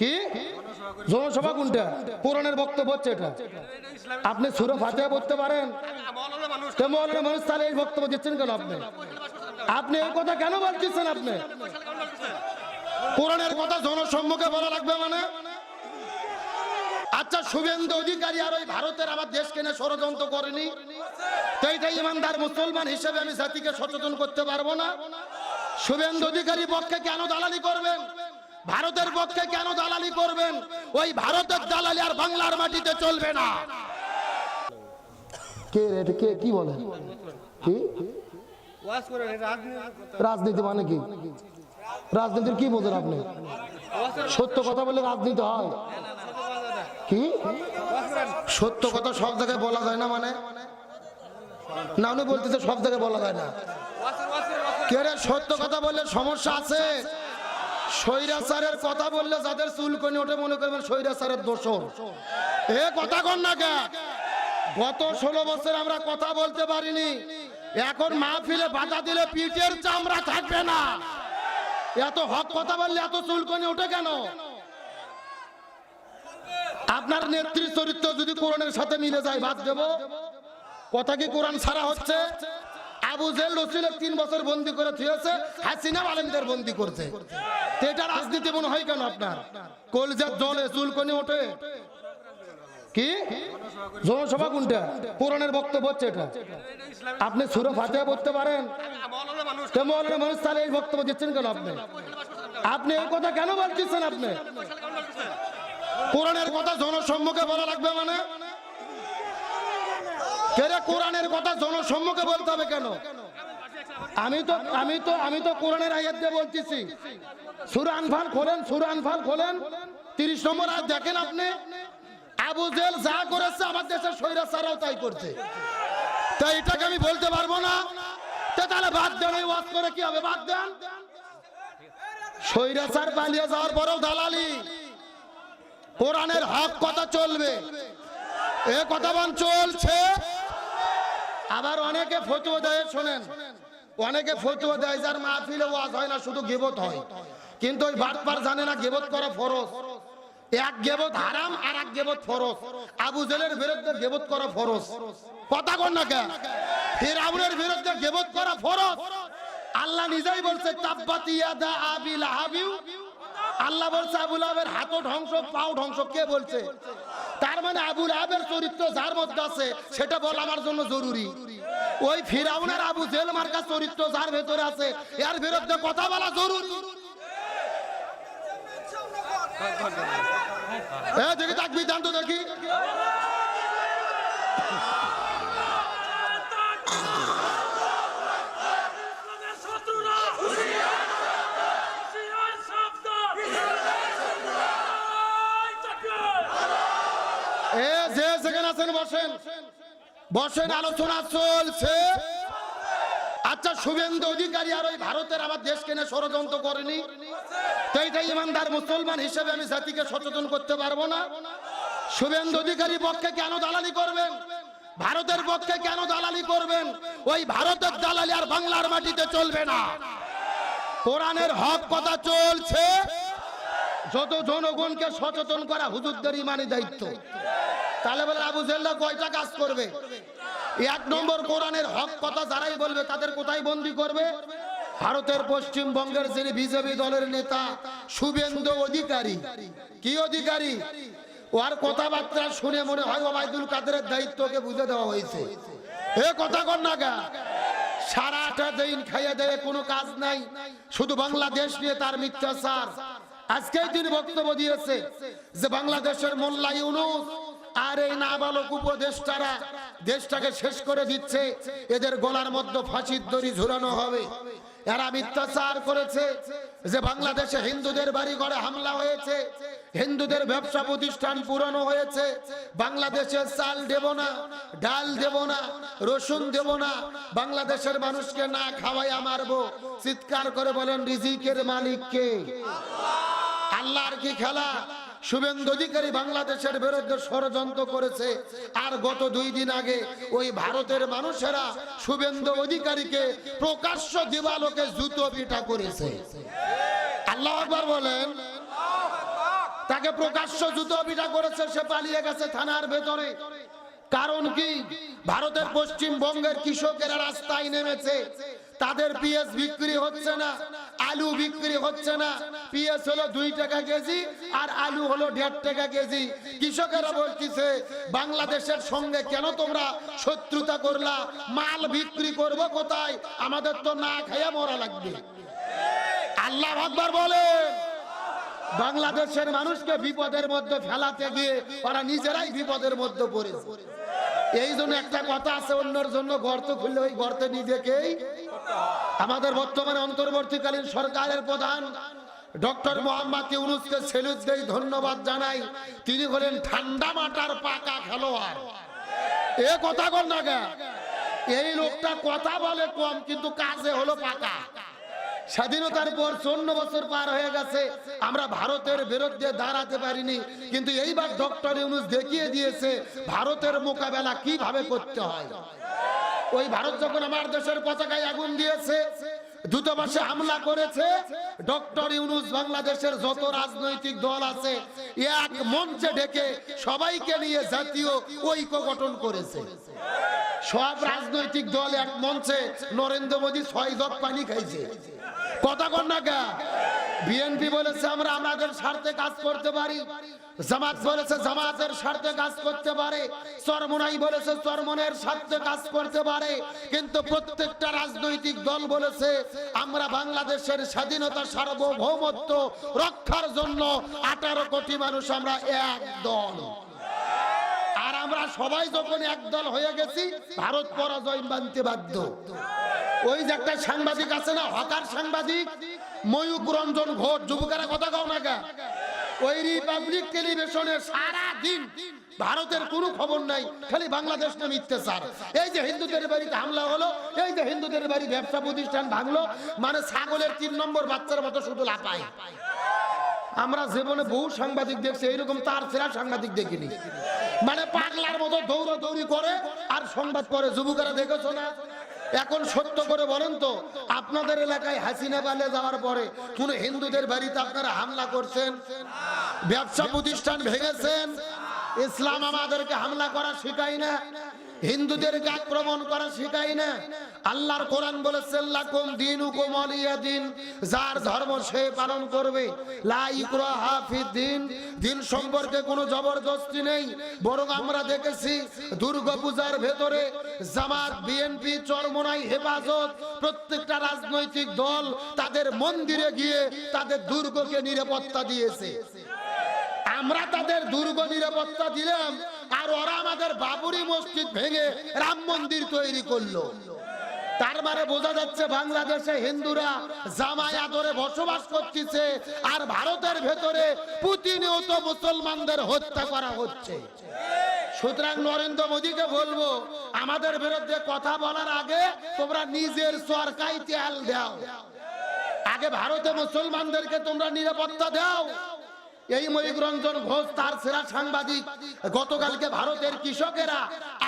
কি? জনসভা কোনটা? পুরাণের বক্তব্য হচ্ছে এটা। আপনি সুর ফাতেহা পড়তে পারেন। মানুষ তাহলে এই বক্তব্য দিচ্ছেন কেন আপনি? আপনি এই কথা কেন বলতেছেন আপনি? পুরাণের কথা জনসম্মুখে বলা লাগবে মানে? আচ্ছা শুভেন্দু অধিকারী আর ওই ভারতের আমার দেশ কেনে ষড়যন্ত্র করেনি? এইটা ইমানদার মুসলমান হিসেবে আমি জাতিকে সচেতন করতে পারব না। শুভেন্দু অধিকারী পক্ষে কেন দালালি করবেন? ভারতের পক্ষে কেন দালালি করবেন? ওই ভারতের দালালি আর বাংলার মাটিতে চলবে না। কে রে কে? কি বলে? কি? রাজনীতি রাজনীতি মানে কি? রাজনীতির কি বোঝেন আপনি? সত্য কথা বলে রাজনীতি হয়। কি? সত্য কথা সব জায়গায় বলা যায় না মানে? না উনি বলতেছে সব জায়গায় বলা যায় না। কে রে সত্য কথা বললে সমস্যা আছে? স্বৈরাচারের কথা বললে যাদের চুলকনি ওঠে মনে করবেন স্বৈরাচারের দোষর। এ কথা কন না কে গত ষোলো বছর আমরা কথা বলতে পারিনি। এখন মাহফিলে বাধা দিলে পিঠের চামড়া থাকবে না। এত হক কথা বললে এত চুলকনি ওঠে কেন? আপনার নেত্রী চরিত্র যদি কোরআনের সাথে মিলে যায়, বাদ দেব। কথা কি কোরআন ছাড়া হচ্ছে? আবু জেল রসুলের তিন বছর বন্দি করে থুয়েছে, হাসিনা আলমদের বন্দি করছে। এটা রাজনীতি মনে হয় কেন আপনার? কলজার জলে চুলকনি ওঠে। কি? জনসভা কোনটা? কোরআনের বক্তব্য হচ্ছে এটা। আপনি সুরো ফাতেহা পড়তে পারেন। মানুষ তাহলে এই বক্তব্য দিচ্ছেন কেন আপনি? আপনি এই কথা কেন বলতেছেন আপনি? কোরআনের কথা জনসম্মুখে বলা লাগবে মানে? কেরে কোরআনের কথা জনসম্মুখে বলতে হবে কেন? আমি তো আমি তো আমি তো কোরআনের আয়াত দিয়ে বলতেছি। খোলেন খোলেন। তিরিশ নম্বর দেখেন আপনি। যা করেছে আমার দেশের স্বৈরাচারাও তাই করছে। এটাকে আমি বলতে পারব না। তাহলে বাদ দেন, এই ওয়াজ করে কি হবে? বাদ দেন। স্বৈরাচার পালিয়ে যাওয়ার পরেও দালালি। কোরআনের হক কথা চলবে। এ কথা বন চলছে। আবার অনেকে ফতুয়া দেয়, শোনেন। অনেকে ফতুয়া দেয়, যার মাহফিলে ওয়াজ হয় না, শুধু গেবত হয়। কিন্তু ওই বাটপার জানে না গেবত করা ফরজ। এক গেবত হারাম আর এক গেবত ফরজ। আবু জেলের বিরুদ্ধে গেবত করা ফরজ। কথা কর না কে ফিরাউনের বিরুদ্ধে গেবত করা ফরজ। আল্লাহ নিজেই বলছে, তাব্বাতি ইয়াদা আবিল হাবিউ আল্লাহ বলছে আবুল আবের হাতও ধ্বংস, পাও ধ্বংস। কে বলছে? তার মানে আবুল আবের চরিত্র যার মধ্যে আছে, সেটা বলা আমার জন্য জরুরি। ওই ফিরাউনের আবু জেল মার্কা চরিত্র যার ভেতরে আছে, এর বিরুদ্ধে কথা বলা জরুরি। এ দেখি তাকবি দান তো দেখি বসেন। আলোচনা চলছে। আচ্ছা শুভেন্দু অধিকারী আর ওই ভারতের আমার দেশ কেনে ষড়যন্ত্র করেনি? তো এইটা ইমানদার মুসলমান হিসেবে আমি জাতিকে সচেতন করতে পারব না। শুভেন্দু অধিকারী পক্ষে কেন দালালি করবেন? ভারতের পক্ষে কেন দালালি করবেন? ওই ভারতের দালালি আর বাংলার মাটিতে চলবে না। কোরআনের হক কথা চলছে। যত জনগণকে সচেতন করা হুজুরদের ইমানি দায়িত্ব। তাহলে বলে আবু জেল্লা কয়টা কাজ করবে? এক নম্বর কোরআনের হক কথা যারাই বলবে, তাদের কোথায় বন্দি করবে? ভারতের পশ্চিমবঙ্গের যিনি বিজেপি দলের নেতা, শুভেন্দু অধিকারী। কি অধিকারী? ওর কথাবার্তা শুনে মনে হয় ওবায়দুল কাদেরের দায়িত্বকে বুঝে দেওয়া হয়েছে। এ কথা কর না গা সারাটা দিন খাইয়ে দেয় কোনো কাজ নাই। শুধু বাংলাদেশ নিয়ে তার মিথ্যাচার। আজকেই তিনি বক্তব্য দিয়েছে যে বাংলাদেশের মোল্লা ইউনুস আর এই নাবালক উপদেষ্টারা দেশটাকে শেষ করে দিচ্ছে। এদের গলার মধ্যে ফাঁসির দড়ি ঝুলানো হবে। এরা মিথ্যাচার করেছে, যে বাংলাদেশে হিন্দুদের বাড়ি ঘরে হামলা হয়েছে, হিন্দুদের ব্যবসা প্রতিষ্ঠান পুরানো হয়েছে বাংলাদেশে চাল দেব না, ডাল দেব না, রসুন দেব না, বাংলাদেশের মানুষকে না খাওয়াইয়া মারবো। চিৎকার করে বলেন, রিজিকের মালিককে আল্লাহর কি খেলা? শুভেন্দু অধিকারী বাংলাদেশের বিরুদ্ধে ষড়যন্ত্র করেছে। আর গত দুই দিন আগে ওই ভারতের মানুষেরা শুভেন্দু অধিকারীকে প্রকাশ্য দিবালোকে জুতো পিটা করেছে। আল্লাহ আকবার বলেন, তাকে প্রকাশ্য জুতো পিঠা করেছে, সে পালিয়ে গেছে থানার ভেতরে। কারণ কি? ভারতের পশ্চিমবঙ্গের কৃষকেরা রাস্তায় নেমেছে। তাদের পিএস বিক্রি হচ্ছে না, আলু বিক্রি হচ্ছে না। পিএস হলো দুই টাকা কেজি আর আলু হলো দেড় টাকা কেজি। কৃষকেরা বলতেছে, বাংলাদেশের সঙ্গে কেন তোমরা শত্রুতা করলা? মাল বিক্রি করব কোথায়? আমাদের তো না খাইয়া মরা লাগবে। আল্লাহ আকবার বলেন বাংলাদেশের মানুষকে বিপদের মধ্যে ফেলাতে গিয়ে ওরা নিজেরাই বিপদের মধ্যে পড়েছে। এই জন্য একটা কথা আছে, অন্যর জন্য গর্ত খুললে ওই গর্তে নিজেকেই আমাদের বর্তমানে অন্তর্বর্তীকালীন সরকারের প্রধান ডক্টর মোহাম্মদ ইউনুসকে সেলুট দেই ধন্যবাদ জানাই। তিনি হলেন ঠান্ডা মাটার পাকা খেলোয়াড়। এ কথা কর না? এই লোকটা কথা বলে কম, কিন্তু কাজে হলো পাকা। স্বাধীনতার পর চন্ন বছর পার হয়ে গেছে। আমরা ভারতের বিরুদ্ধে দাঁড়াতে পারিনি। কিন্তু এইবার ডক্টর ইউনুস দেখিয়ে দিয়েছে, ভারতের মোকাবেলা কীভাবে করতে হয়। ওই ভারত যখন আমার দেশের পতাকায় আগুন দিয়েছে দূতাবাসে হামলা করেছে, ডক্টর ইউনুস বাংলাদেশের যত রাজনৈতিক দল আছে, এক মঞ্চে ডেকে সবাইকে নিয়ে জাতীয় ঐক্য গঠন করেছে। সব রাজনৈতিক দল এক মঞ্চে নরেন্দ্র মোদী ছয় জগ পানি খাইছে। কথা কর না কে? বিএনপি বলেছে আমরা আমাদের স্বার্থে কাজ করতে পারি। জামাত বলেছে জামাতের স্বার্থে কাজ করতে পারে। চরমনাই বলেছে চরমনের স্বার্থে কাজ করতে পারে। কিন্তু প্রত্যেকটা রাজনৈতিক দল বলেছে আমরা বাংলাদেশের স্বাধীনতা, সার্বভৌমত্ব রক্ষার জন্য আঠারো কোটি মানুষ আমরা এক দল। আমরা সবাই যখন একদল হয়ে গেছি, ভারত পরাজয় মানতে বাধ্য। ওই যে একটা সাংবাদিক আছে না, হকার সাংবাদিক ময়ূক রঞ্জন ঘোষ, যুবকেরা কথা কও না কে? ওই রিপাবলিক টেলিভিশনে সারা দিন ভারতের কোনো খবর নাই, খালি বাংলাদেশ না মিথ্যাচার এই যে হিন্দুদের বাড়িতে হামলা হলো, এই যে হিন্দুদের বাড়ি ব্যবসা প্রতিষ্ঠান ভাঙলো মানে ছাগলের তিন নম্বর বাচ্চার মতো শুধু লাপায় আমরা জীবনে বহু সাংবাদিক দেখছি, এইরকম তার সেরা সাংবাদিক দেখিনি। মানে পাগলার মতো দৌড়া দৌড়ি করে আর সংবাদ করে, যুবকেরা দেখেছ না? এখন সত্য করে বলেন তো, আপনাদের এলাকায় হাসিনা বালে যাওয়ার পরে কোন হিন্দুদের বাড়িতে আপনারা হামলা করছেন? ব্যবসা প্রতিষ্ঠান ভেঙেছেন? ইসলাম আমাদেরকে হামলা করা শেখায় না? হিন্দুদেরকে আক্রমণ করা শেখায় না। আল্লাহর কোরআন বলেছেন, লাকুম দিনুকুম ওয়ালিয়া দিন, যার ধর্ম সে পালন করবে। লা দিন সম্পর্কে কোনো জবরদস্তি নেই। বরং আমরা দেখেছি, দুর্গাপূজার ভেতরে জামাত বিএনপি চরমনাই, হেফাজত, প্রত্যেকটা রাজনৈতিক দল তাদের মন্দিরে গিয়ে তাদের দুর্গকে নিরাপত্তা দিয়েছে। আমরা তাদের দুর্গ নিরাপত্তা দিলাম, আর ওরা আমাদের বাবুরি মসজিদ ভেঙে রাম মন্দির তৈরি করল। তার মানে বোঝা যাচ্ছে বাংলাদেশে হিন্দুরা জামাই আদরে বসবাস করতেছে, আর ভারতের ভেতরে প্রতিনিয়ত মুসলমানদের হত্যা করা হচ্ছে। সুতরাং নরেন্দ্র মোদীকে বলব, আমাদের বিরুদ্ধে কথা বলার আগে তোমরা নিজের সরকারি তেল দাও। আগে ভারতে মুসলমানদেরকে তোমরা নিরাপত্তা দাও এই ময়ূক রঞ্জন ঘোষ, তার সেরা সাংবাদিক। গতকালকে ভারতের কৃষকেরা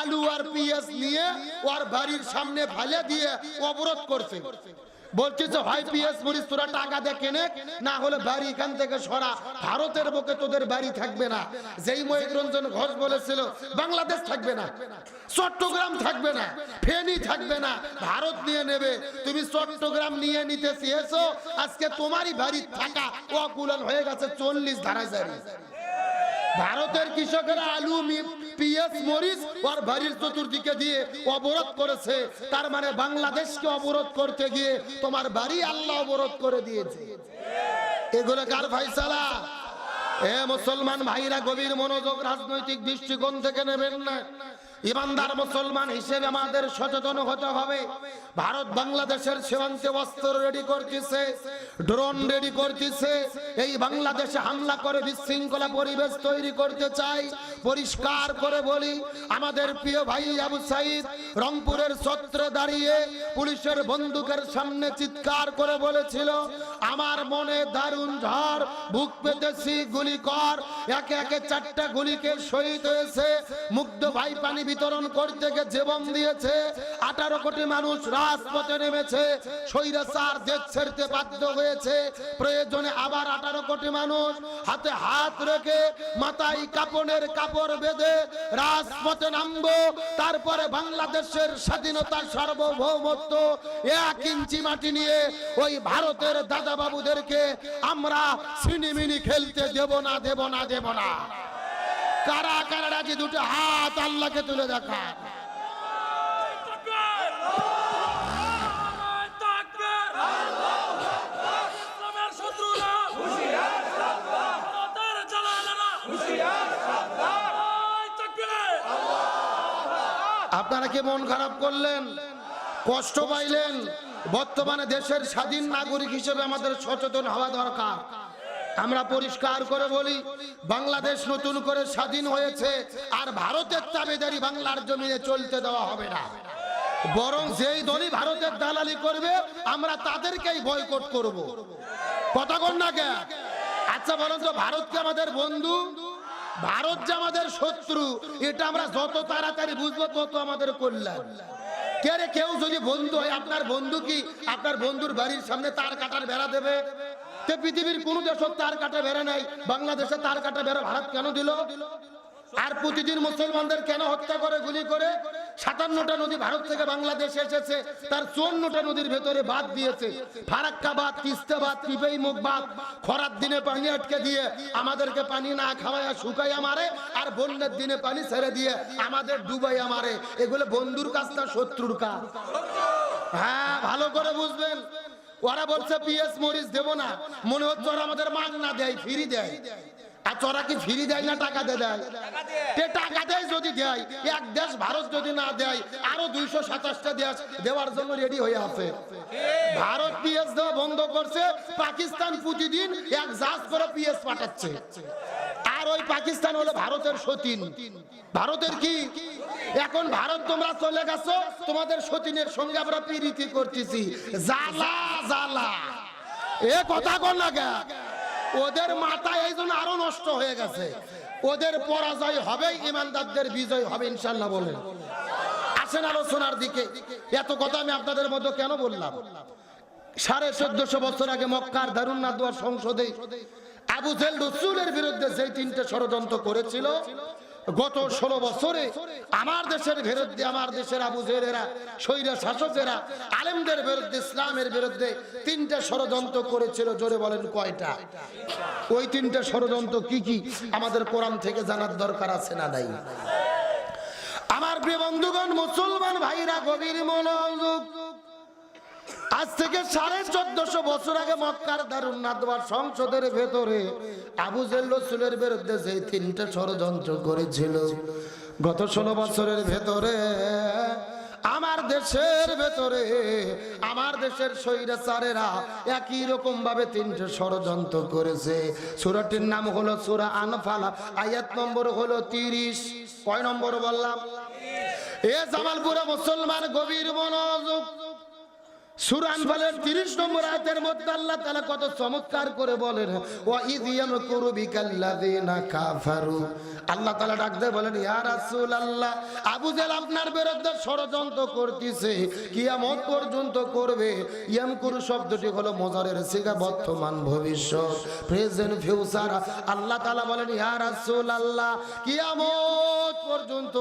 আলু আর পিএস নিয়ে ওর বাড়ির সামনে ভালে দিয়ে অবরোধ করছে। হয় তোরা টাকা দিয়ে কেনে? না হলে এখান থেকে সরা। ভারতের তোদের থাকবে না। যেই ঘোষ বলেছিল, বাংলাদেশ থাকবে না, চট্টগ্রাম থাকবে না, ফেনী থাকবে না, ভারত নিয়ে নেবে। তুমি চট্টগ্রাম নিয়ে নিতে আজকে তোমারই বাড়ি থাকা অকুলন হয়ে গেছে চল্লিশ ধারা জারি ভারতের কৃষকেরা আলু পিএস মরিচ আর বাড়ির চতুর্দিকে দিয়ে অবরোধ করেছে। তার মানে বাংলাদেশকে অবরোধ করতে গিয়ে তোমার বাড়ি আল্লাহ অবরোধ করে দিয়েছে। এগুলো কার ফাইসালা এ মুসলমান ভাইরা গভীর মনোযোগ, রাজনৈতিক দৃষ্টিকোণ থেকে নেবেন না। ইমানদার মুসলমান হিসেবে আমাদের সচেতন হতে হবে। ভারত বাংলাদেশের সীমান্তে অস্ত্র রেডি করতেছে, ড্রোন রেডি করতেছে। এই বাংলাদেশে হামলা করে বিশৃঙ্খলা পরিবেশ তৈরি করতে চাই। পরিষ্কার করে বলি, আমাদের প্রিয় ভাই আবু সাইদ রংপুরের ছত্রে দাঁড়িয়ে পুলিশের বন্দুকের সামনে চিৎকার করে বলেছিল, আমার মনে দারুণ ঝড়, বুক পেতেছি, গুলি কর। একে একে চারটা গুলিকে শহীদ হয়েছে, মুগ্ধ ভাই পানি বিতরণ করতে গিয়ে জীবন দিয়েছে। আঠারো কোটি মানুষ রাজপথে নেমেছে। স্বৈরাচার দেশ ছেড়তে বাধ্য হয়েছে। প্রয়োজনে আবার আঠারো কোটি মানুষ হাতে হাত রেখে মাথায় কাপড়ের কাপড় বেঁধে রাজপথে নামবো। তারপরে বাংলাদেশের স্বাধীনতা সার্বভৌমত্ব এক ইঞ্চি মাটি নিয়ে ওই ভারতের দাদা বাবুদেরকে আমরা সিনিমিনি খেলতে দেব না দেব না দেব না। কারা কারা রাজি? দুটো হাত আল্লাহকে তুলে দেখা। আপনারা কি মন খারাপ করলেন? কষ্ট পাইলেন? বর্তমানে দেশের স্বাধীন নাগরিক হিসেবে আমাদের সচেতন হওয়া দরকার। আমরা পরিষ্কার করে বলি, বাংলাদেশ নতুন করে স্বাধীন হয়েছে আর ভারতের তাবেদারি বাংলার জমিনে চলতে দেওয়া হবে না। বরং যেই দলই ভারতের দালালি করবে, আমরা তাদেরকেই বয়কট করব। কথা কন না কে আচ্ছা বলেন তো, ভারত কি আমাদের বন্ধু? ভারত যে আমাদের শত্রু, এটা আমরা যত তাড়াতাড়ি বুঝব, তত আমাদের কল্যাণ। কে রে, কেউ যদি বন্ধু হয়, আপনার বন্ধু কি? আপনার বন্ধুর বাড়ির সামনে তার কাটার বেড়া দেবে? পৃথিবীর কোন দেশের তার কাটা বেড়া নাই, বাংলাদেশে তার কাটা বেড়া, ভারত কেন দিল? আর প্রতিদিন মুসলমানদের কেন হত্যা করে, গুলি করে? সাতান্নটা নদী ভারত থেকে বাংলাদেশে এসেছে, তার চুয়ান্নটা নদীর ভেতরে বাদ দিয়েছে। ফারাক্কা বাদ তিস্তা বাদ পিপেই মুখ বাদ খরার দিনে পানি আটকে দিয়ে আমাদেরকে পানি না খাওয়াইয়া শুকাইয়া মারে, আর বন্যার দিনে পানি ছেড়ে দিয়ে আমাদের ডুবাইয়া মারে। এগুলো বন্ধুর কাজ না শত্রুর কাজ। হ্যাঁ ভালো করে বুঝবেন। ওরা বলছে পিএস মরিচ দেবো না। মনে হচ্ছে ওরা আমাদের মাগ না দেয় ফ্রি দেয়। আর তোরা কি ফ্রি দেয় না টাকা দেয় টাকা দেয়। যদি দেয় এক দেশ ভারত যদি না দেয় আরও দুইশো সাতাশটা দেশ দেওয়ার জন্য রেডি হয়ে আছে। ভারত পিএস দেওয়া বন্ধ করছে পাকিস্তান প্রতিদিন এক জাহাজ করে পিএস পাঠাচ্ছে। আর ওই পাকিস্তান হলো ভারতের সতীন। ভারতের কি? এখন ভারত তোমরা চলে গেছো, তোমাদের সতীনের সঙ্গে আমরা পিরিতি করতেছি। জালা জালা এ কথা কর না কে? ওদের মাথা এই জন্য আরও নষ্ট হয়ে গেছে। ওদের পরাজয় হবে, ইমানদারদের বিজয় হবে ইনশাল্লাহ বলেন আসেন আলোচনার দিকে। এত কথা আমি আপনাদের মধ্যে কেন বললাম? সাড়ে চোদ্দশো বছর আগে মক্কার দারুণ নাদুয়ার সংসদে আবু জেল রসুলের বিরুদ্ধে যে তিনটে ষড়যন্ত্র করেছিল, গত ষোলো বছরে আমার দেশের বিরুদ্ধে, আমার দেশের আবু জেলেরা, স্বৈরা শাসকেরা, আলেমদের বিরুদ্ধে, ইসলামের বিরুদ্ধে তিনটে ষড়যন্ত্র করেছিল, জোরে বলেন কয়টা? ওই তিনটে ষড়যন্ত্র কি কি? আমাদের কোরআন থেকে জানার দরকার আছে না নাই? আমার প্রিয় বন্ধুগণ, মুসলমান ভাইরা, গভীর মনোযোগ আজ থেকে সাড়ে চোদ্দশো বছর আগে মক্কার দারুণ সংসদের ভেতরে আবু জেল রসুলের বিরুদ্ধে যে তিনটে ষড়যন্ত্র করেছিল, গত ষোলো বছরের ভেতরে, আমার দেশের ভেতরে, আমার দেশের স্বৈরাচারেরা একই রকম ভাবে তিনটে ষড়যন্ত্র করেছে। সুরাটির নাম হলো সুরা আনফালা, আয়াত নম্বর হলো তিরিশ। কয় নম্বর বললাম? এ জামালপুরে মুসলমান গভীর মনোযোগ আল্লাহ আল্লাহ আপনার বিরুদ্ধে ষড়যন্ত্র শব্দটি হলো মজারের সিগা বর্তমান ভবিষ্যৎ, প্রেজেন্ট ফিউচার। আল্লাহ তাআলা বলেন, ইয়া রাসূলুল্লাহ, কিয়ামত পর্যন্ত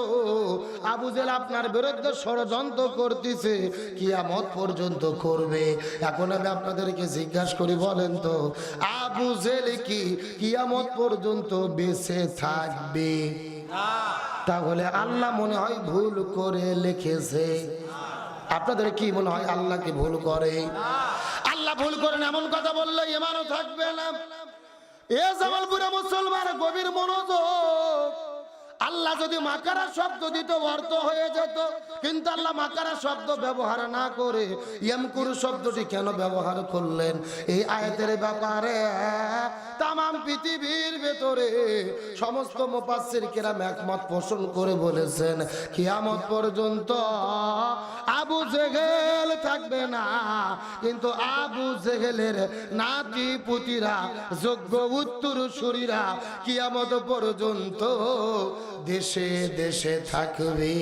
আবু জেল আপনার বিরুদ্ধে ষড়যন্ত্র করতেছে, কিয়ামত পর্যন্ত করবে। এখন আমি আপনাদেরকে জিজ্ঞাসা করি, বলেন তো, আবু জেল কি কিয়ামত পর্যন্ত বেঁচে থাকবে? তাহলে আল্লাহ মনে হয় ভুল করে লিখেছে। আপনাদের কি মনে হয় আল্লাহ কি ভুল করে? আল্লাহ ভুল করেন, এমন কথা বললে এমানও থাকবে না। এ জামালপুরে মুসলমান গভীর মনোযোগ আল্লাহ যদি মাকারা শব্দ দিত, অর্থ হয়ে যেত। কিন্তু আল্লাহ মাকারা শব্দ ব্যবহার না করে ইয়ামকুর শব্দটি কেন ব্যবহার করলেন? এই আয়াতের ব্যাপারে তাম পৃথিবীর ভেতরে সমস্ত মুফাসসির কেরাম একমত পোষণ করে বলেছেন, কিয়ামত পর্যন্ত আবু জেগেল থাকবে না। কিন্তু আবু জেহেলের নাতি পুতিরা, যোগ্য উত্তর শরীরা কিয়ামত পর্যন্ত দেশে দেশে থাকবে।